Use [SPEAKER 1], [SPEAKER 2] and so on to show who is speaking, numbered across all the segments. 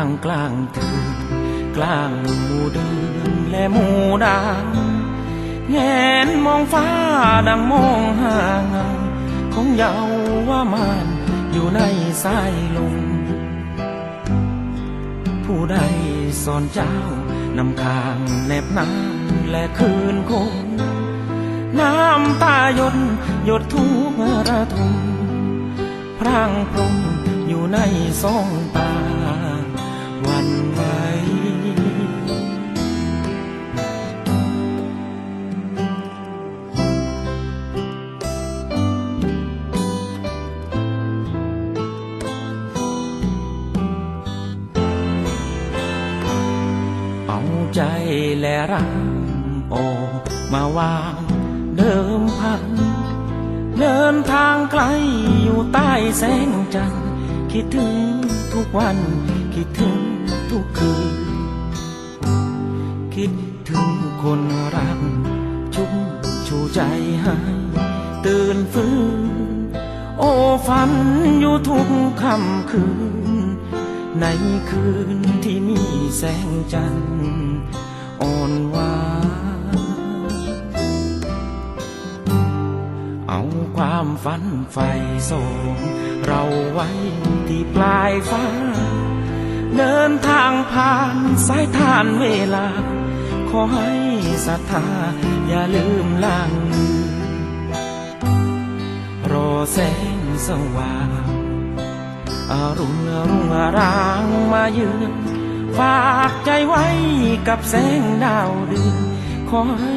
[SPEAKER 1] างกลางคืนกลางหมู่เดือนและหมู่ดาวแงนมองฟ้าดังมองหาเงาของเยาว่ามานอยู่ในสายลมผู้ใดสอนเจ้านำคางแนบน้ำและคืนคงน้ำตาหยดหยดทุกระทมพร่างพรมอยู่ในสองตา เอาใจและรักออมาวางเดิมพัน เดินทางไกลอยู่ใต้แสงจันทร์คิดถึงทุกวัน คิดถึงทุกคืน คิดถึงคนรัก ชุ่มชูใจให้ตื่นฟื้น โอ้ฝันอยู่ทุกค่ำคืน ในคืนที่มีแสงจันทร์อ่อนหวานเอาความฝันไฟส่งเราไว้ที่ปลายฟ้า เดินทางผ่านสายทานเวลา ขอให้ศรัทธาอย่าลืมล่างลือรอแสงสว่าง อรุณรุ่งรางมาเยือนฝากใจไว้กับแสงดาวเดือนขอให้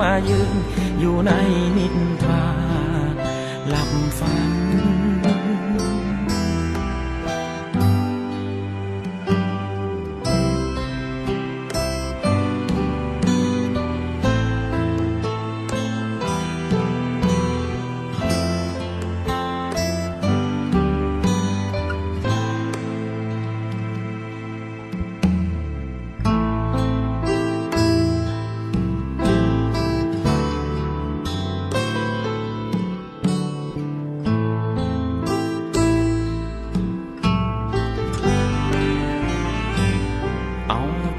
[SPEAKER 1] มายืนอยู่ในนิทราหลับฝัน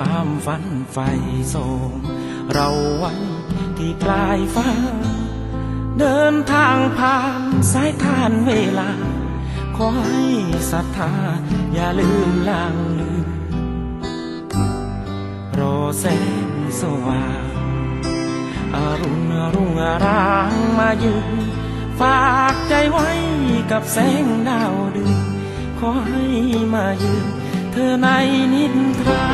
[SPEAKER 1] ความฝันไฟส่งเราไว้ที่ปลายฟ้า เดินทางผ่านสายทานเวลา ขอให้ศรัทธาอย่าลืมลางลืมรอแสงสว่างอรุณรุ่งรางมายืนฝากใจไว้กับแสงดาวเดือนขอให้มายืน ธอในนิทรา